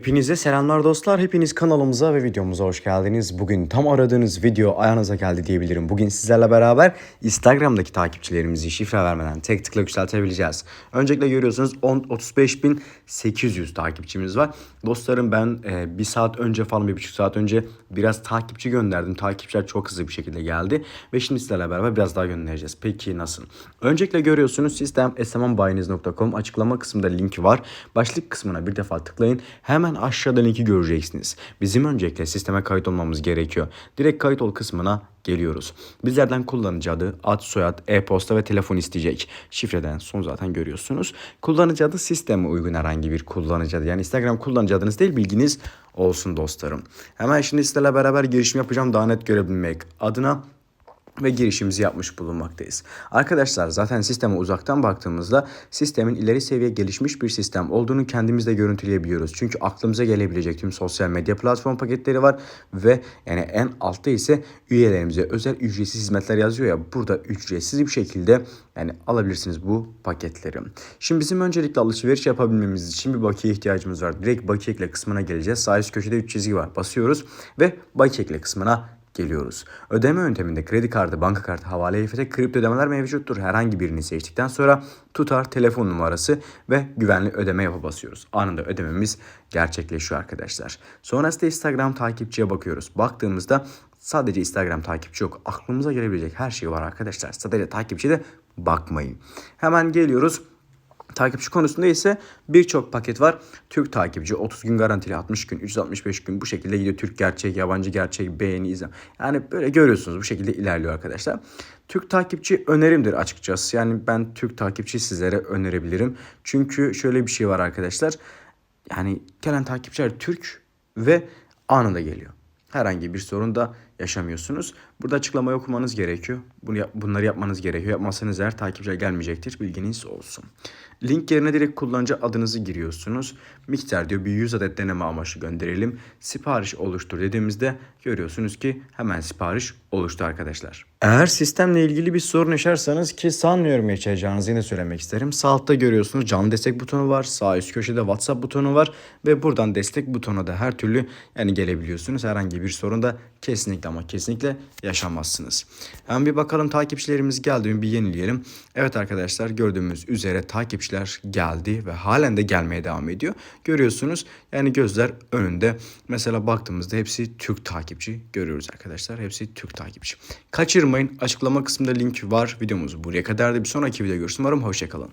Hepinize selamlar dostlar. Hepiniz kanalımıza ve videomuza hoş geldiniz. Bugün tam aradığınız video ayağınıza geldi diyebilirim. Bugün sizlerle beraber Instagram'daki takipçilerimizi şifre vermeden tek tıkla yükseltebileceğiz. Öncelikle görüyorsunuz 10 35.800 takipçimiz var. Dostlarım ben e, bir saat önce falan bir buçuk saat önce biraz takipçi gönderdim. Takipçiler çok hızlı bir şekilde geldi. Ve şimdi sizlerle beraber biraz daha göndereceğiz. Peki nasıl? Öncelikle görüyorsunuz sistem smanbayiniz.com açıklama kısmında linki var. Başlık kısmına bir defa tıklayın. Hemen aşağıda linki göreceksiniz. Bizim öncelikle sisteme kayıt olmamız gerekiyor. Direkt kayıt ol kısmına geliyoruz. Bizlerden kullanıcı adı, ad, soyad, e-posta ve telefon isteyecek. Şifreden son zaten görüyorsunuz. Kullanıcı adı sisteme uygun herhangi bir kullanıcı adı. Yani Instagram kullanıcı adınız değil bilginiz olsun dostlarım. Hemen şimdi sizlerle beraber girişim yapacağım daha net görebilmek adına ve girişimizi yapmış bulunmaktayız. Arkadaşlar zaten sisteme uzaktan baktığımızda sistemin ileri seviye gelişmiş bir sistem olduğunu kendimiz de görüntüleyebiliyoruz. Çünkü aklımıza gelebilecek tüm sosyal medya platform paketleri var ve yani en altta ise üyelerimize özel ücretsiz hizmetler yazıyor ya burada ücretsiz bir şekilde yani alabilirsiniz bu paketleri. Şimdi bizim öncelikle alışveriş yapabilmemiz için bir bakiye ihtiyacımız var. Direkt bakiye ekle kısmına geleceğiz. Sağ üst köşede 3 çizgi var. Basıyoruz ve bakiye ekle kısmına geliyoruz. Ödeme yönteminde kredi kartı, banka kartı, havale EFT, kripto ödemeler mevcuttur. Herhangi birini seçtikten sonra tutar, telefon numarası ve güvenli ödeme yapı basıyoruz. Anında ödememiz gerçekleşiyor arkadaşlar. Sonrasında Instagram takipçiye bakıyoruz. Baktığımızda sadece Instagram takipçi yok. Aklımıza gelebilecek her şey var arkadaşlar. Sadece takipçi de bakmayın. Hemen geliyoruz. Takipçi konusunda ise birçok paket var. Türk takipçi 30 gün garantili 60 gün 365 gün bu şekilde gidiyor. Türk gerçek, yabancı gerçek, beğeni, izlem. Yani böyle görüyorsunuz bu şekilde ilerliyor arkadaşlar. Türk takipçi önerimdir açıkçası. Yani ben Türk takipçi sizlere önerebilirim. Çünkü şöyle bir şey var arkadaşlar. Yani gelen takipçiler Türk ve anında geliyor. Herhangi bir sorun da yaşamıyorsunuz. Burada açıklamayı okumanız gerekiyor. Bunu yap- bunları yapmanız gerekiyor. Yapmazsanız eğer takipçiler gelmeyecektir. Bilginiz olsun. Link yerine direkt kullanıcı adınızı giriyorsunuz. Miktar diyor bir 100 adet deneme amaçlı gönderelim. Sipariş oluştur dediğimizde görüyorsunuz ki hemen sipariş oluştu arkadaşlar. Eğer sistemle ilgili bir sorun yaşarsanız ki sanmıyorum yaşayacağınızı yine söylemek isterim. Sağ altta görüyorsunuz canlı destek butonu var. Sağ üst köşede WhatsApp butonu var. Ve buradan destek butonu da her türlü yani gelebiliyorsunuz. Herhangi bir sorun da kesinlikle ama kesinlikle yaşamazsınız. Hemen bir bakalım takipçilerimiz geldi mi bir yenileyelim. Evet arkadaşlar gördüğümüz üzere takipçiler geldi ve halen de gelmeye devam ediyor. Görüyorsunuz yani gözler önünde. Mesela baktığımızda hepsi Türk takipçi görüyoruz arkadaşlar. Hepsi Türk takipçi. Kaçırmayın açıklama kısmında link var. Videomuz buraya kadar da bir sonraki video görüşürüz. Umarım hoşçakalın.